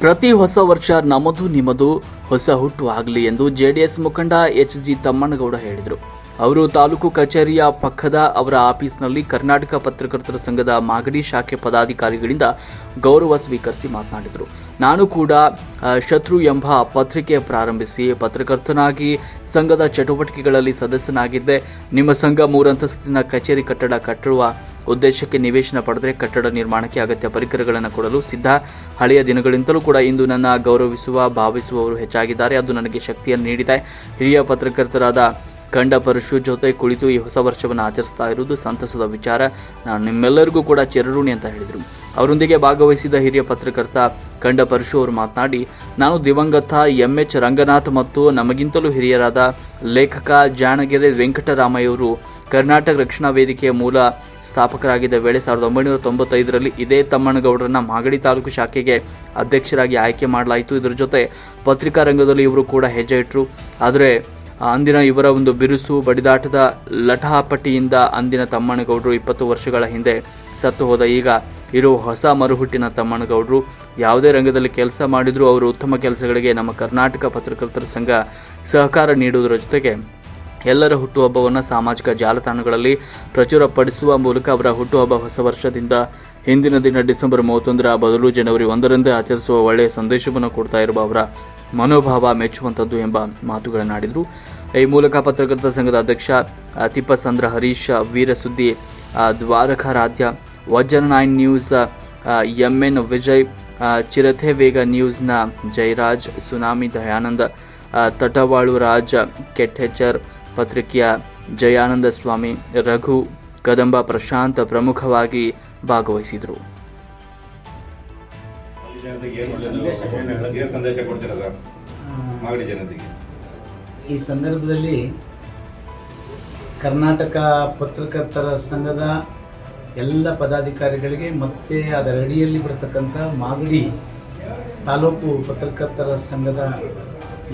ಪ್ರತಿ ಹೊಸ ವರ್ಷ ನಮ್ಮದು ನಿಮ್ಮದು ಹೊಸ ಹುಟ್ಟು ಆಗಲಿ ಎಂದು ಜೆಡಿಎಸ್ ಮುಖಂಡ ಎಚ್ ಜಿ ತಮ್ಮಣ್ಣಗೌಡ ಹೇಳಿದರು. ಅವರು ತಾಲೂಕು ಕಚೇರಿಯ ಪಕ್ಕದ ಅವರ ಆಫೀಸ್ನಲ್ಲಿ ಕರ್ನಾಟಕ ಪತ್ರಕರ್ತರ ಸಂಘದ ಮಾಗಡಿ ಶಾಖೆ ಪದಾಧಿಕಾರಿಗಳಿಂದ ಗೌರವ ಸ್ವೀಕರಿಸಿ ಮಾತನಾಡಿದರು. ನಾನು ಕೂಡ ಶತ್ರು ಎಂಬ ಪತ್ರಿಕೆ ಪ್ರಾರಂಭಿಸಿ ಪತ್ರಕರ್ತನಾಗಿ ಸಂಘದ ಚಟುವಟಿಕೆಗಳಲ್ಲಿ ಸದಸ್ಯನಾಗಿದ್ದೆ. ನಿಮ್ಮ ಸಂಘ ಮೂರಂತಸ್ತಿನ ಕಚೇರಿ ಕಟ್ಟಡ ಕಟ್ಟುವ ಉದ್ದೇಶಕ್ಕೆ ನಿವೇಶನ ಪಡೆದರೆ ಕಟ್ಟಡ ನಿರ್ಮಾಣಕ್ಕೆ ಅಗತ್ಯ ಪರಿಕರಗಳನ್ನು ಕೊಡಲು ಸಿದ್ಧ. ಹಳೆಯ ದಿನಗಳಿಂದಲೂ ಕೂಡ ಇಂದು ನನ್ನ ಗೌರವಿಸುವ, ಭಾವಿಸುವವರು ಹೆಚ್ಚಾಗಿದ್ದಾರೆ. ಅದು ನನಗೆ ಶಕ್ತಿಯನ್ನು ನೀಡಿದೆ. ಹಿರಿಯ ಪತ್ರಕರ್ತರಾದ ಕಂಡ ಪರಶು ಜೊತೆ ಕುಳಿತು ಈ ಹೊಸ ವರ್ಷವನ್ನು ಆಚರಿಸ್ತಾ ಇರುವುದು ಸಂತಸದ ವಿಚಾರ. ನಾನು ನಿಮ್ಮೆಲ್ಲರಿಗೂ ಕೂಡ ಚಿರಋಣಿ ಅಂತ ಹೇಳಿದರು. ಅವರೊಂದಿಗೆ ಭಾಗವಹಿಸಿದ ಹಿರಿಯ ಪತ್ರಕರ್ತ ಕಂಡ ಪರಶು ಅವರು ಮಾತನಾಡಿ, ನಾನು ದಿವಂಗತ ಎಂ ಎಚ್ ರಂಗನಾಥ್ ಮತ್ತು ನಮಗಿಂತಲೂ ಹಿರಿಯರಾದ ಲೇಖಕ ಜಾಣಗೆರೆ ವೆಂಕಟರಾಮಯ್ಯವರು ಕರ್ನಾಟಕ ರಕ್ಷಣಾ ವೇದಿಕೆಯ ಮೂಲ ಸ್ಥಾಪಕರಾಗಿದ್ದ ವೇಳೆ ಸಾವಿರದ ಒಂಬೈನೂರ ತೊಂಬತ್ತೈದರಲ್ಲಿ ಇದೇ ತಮ್ಮಣ್ಣಗೌಡರನ್ನ ಮಾಗಡಿ ತಾಲೂಕು ಶಾಖೆಗೆ ಅಧ್ಯಕ್ಷರಾಗಿ ಆಯ್ಕೆ ಮಾಡಲಾಯಿತು. ಇದರ ಜೊತೆ ಪತ್ರಿಕಾ ರಂಗದಲ್ಲಿ ಇವರು ಕೂಡ ಹೆಜ್ಜೆ ಇಟ್ಟರು ಆದರೆ ಅಂದಿನ ಇವರ ಒಂದು ಬಿರುಸು ಬಡಿದಾಟದ ಲಟಾಪಟಿಯಿಂದ ಅಂದಿನ ತಮ್ಮಣ್ಣಗೌಡರು ಇಪ್ಪತ್ತು ವರ್ಷಗಳ ಹಿಂದೆ ಸತ್ತು ಹೋದ ಈಗ ಇರುವ ಹೊಸ ಮರುಹುಟ್ಟಿನ ತಮ್ಮಣ್ಣಗೌಡರು ಯಾವುದೇ ರಂಗದಲ್ಲಿ ಕೆಲಸ ಮಾಡಿದರೂ ಅವರು ಉತ್ತಮ ಕೆಲಸಗಳಿಗೆ ನಮ್ಮ ಕರ್ನಾಟಕ ಪತ್ರಕರ್ತರ ಸಂಘ ಸಹಕಾರ ನೀಡುವುದರ ಜೊತೆಗೆ ಎಲ್ಲರ ಹುಟ್ಟುಹಬ್ಬವನ್ನು ಸಾಮಾಜಿಕ ಜಾಲತಾಣಗಳಲ್ಲಿ ಪ್ರಚುರಪಡಿಸುವ ಮೂಲಕ ಅವರ ಹುಟ್ಟುಹಬ್ಬ ಹೊಸ ವರ್ಷದಿಂದ ಹಿಂದಿನ ದಿನ ಡಿಸೆಂಬರ್ ಮೂವತ್ತೊಂದರ ಬದಲು ಜನವರಿ ಒಂದರಂದೇ ಆಚರಿಸುವ ಒಳ್ಳೆಯ ಸಂದೇಶವನ್ನು ಕೊಡ್ತಾ ಇರುವ ಅವರ ಮನೋಭಾವ ಮೆಚ್ಚುವಂಥದ್ದು ಎಂಬ ಮಾತುಗಳನ್ನಾಡಿದರು ಈ ಮೂಲಕ ಪತ್ರಕರ್ತರ ಸಂಘದ ಅಧ್ಯಕ್ಷ Thippasandra Harish, Veerasuddi Dwarakaradhya Vajra nine news M N Vijay Chirate Vega ನ್ಯೂಸ್ನ Jayaraj, tsunami Dayananda ತಟವಾಳು Raja, ಕೆಟ್ಟೆಚ್ಚರ್ ಪತ್ರಿಕೆಯ ಜಯಾನಂದ ಸ್ವಾಮಿ, ರಘು, ಕದಂಬ ಪ್ರಶಾಂತ್ ಪ್ರಮುಖವಾಗಿ ಭಾಗವಹಿಸಿದರು. ಸಂದೇಶ ಮಾಗಡಿ ಜನತೆಗೆ. ಈ ಸಂದರ್ಭದಲ್ಲಿ ಕರ್ನಾಟಕ ಪತ್ರಕರ್ತರ ಸಂಘದ ಎಲ್ಲ ಪದಾಧಿಕಾರಿಗಳಿಗೆ ಮತ್ತೆ ಅದರ ಅಡಿಯಲ್ಲಿ ಬರತಕ್ಕಂಥ ಮಾಗಡಿ ತಾಲೂಕು ಪತ್ರಕರ್ತರ ಸಂಘದ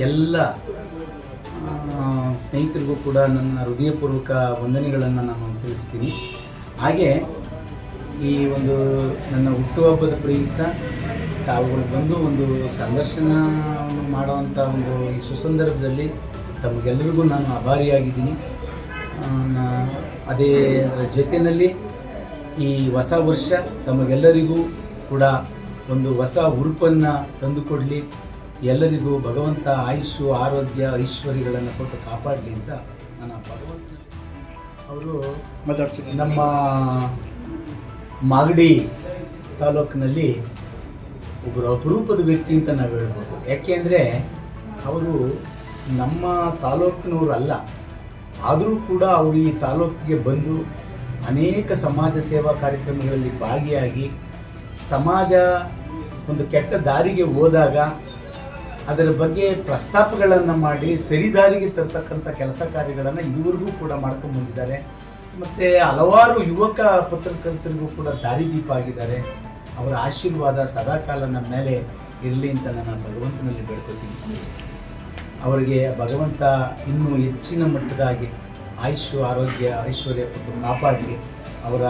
ಎಲ್ಲ ಸ್ನೇಹಿತರಿಗೂ ಕೂಡ ನನ್ನ ಹೃದಯಪೂರ್ವಕ ವಂದನೆಗಳನ್ನು ನಾನು ತಿಳಿಸ್ತೀನಿ. ಹಾಗೆ ಈ ಒಂದು ನನ್ನ ಹುಟ್ಟುಹಬ್ಬದ ಪ್ರಯುಕ್ತ ತಾವುಗಳು ಬಂದು ಒಂದು ಸಂದರ್ಶನ ಮಾಡುವಂಥ ಒಂದು ಈ ಸುಸಂದರ್ಭದಲ್ಲಿ ತಮಗೆಲ್ಲರಿಗೂ ನಾನು ಆಭಾರಿಯಾಗಿದ್ದೀನಿ. ಅದೇ ಜೊತೆಯಲ್ಲಿ ಈ ಹೊಸ ವರ್ಷ ತಮಗೆಲ್ಲರಿಗೂ ಕೂಡ ಒಂದು ಹೊಸ ಉರುಪನ್ನು ತಂದುಕೊಡಲಿ. ಎಲ್ಲರಿಗೂ ಭಗವಂತ ಆಯುಷು ಆರೋಗ್ಯ ಐಶ್ವರ್ಯಗಳನ್ನು ಕೊಟ್ಟು ಕಾಪಾಡಲಿ ಅಂತ ನಾನು ಭಗವಂತ ಅವರು ಅವರು ನಮ್ಮ ಮಾಗಡಿ ತಾಲೂಕಿನಲ್ಲಿ ಒಬ್ಬರು ಅಪರೂಪದ ವ್ಯಕ್ತಿ ಅಂತ ನಾವು ಹೇಳ್ಬೋದು. ಯಾಕೆಂದರೆ ಅವರು ನಮ್ಮ ತಾಲೂಕಿನವರು ಅಲ್ಲ ಆದರೂ ಕೂಡ ಅವರು ಈ ತಾಲೂಕಿಗೆ ಬಂದು ಅನೇಕ ಸಮಾಜ ಸೇವಾ ಕಾರ್ಯಕ್ರಮಗಳಲ್ಲಿ ಭಾಗಿಯಾಗಿ ಸಮಾಜ ಒಂದು ಕೆಟ್ಟ ದಾರಿಗೆ ಹೋದಾಗ ಅದರ ಬಗ್ಗೆ ಪ್ರಸ್ತಾಪಗಳನ್ನು ಮಾಡಿ ಸರಿದಾರಿಗೆ ತರ್ತಕ್ಕಂಥ ಕೆಲಸ ಕಾರ್ಯಗಳನ್ನು ಇದುವರೆಗೂ ಕೂಡ ಮಾಡ್ಕೊಂಡು ಬಂದಿದ್ದಾರೆ. ಮತ್ತು ಹಲವಾರು ಯುವಕ ಪತ್ರಕರ್ತರಿಗೂ ಕೂಡ ದಾರಿದೀಪ ಆಗಿದ್ದಾರೆ. ಅವರ ಆಶೀರ್ವಾದ ಸದಾಕಾಲ ನಮ್ಮ ಮೇಲೆ ಇರಲಿ ಅಂತ ನಾನು ಭಗವಂತನಲ್ಲಿ ಬೇಡ್ಕೊತೀನಿ. ಅವರಿಗೆ ಭಗವಂತ ಇನ್ನೂ ಹೆಚ್ಚಿನ ಮಟ್ಟದಾಗಿ ಆಯುಷು ಆರೋಗ್ಯ, ಐಶ್ವರ್ಯ ಕೊಟ್ಟು ಕಾಪಾಡಲಿ ಅವರ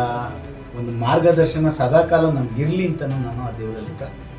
ಒಂದು ಮಾರ್ಗದರ್ಶನ ಸದಾಕಾಲ ನಮಗಿರಲಿ ಅಂತಲೂ ನಾನು ಆ ದೇವರಲ್ಲಿ ಪ್ರಾರ್ಥನೆ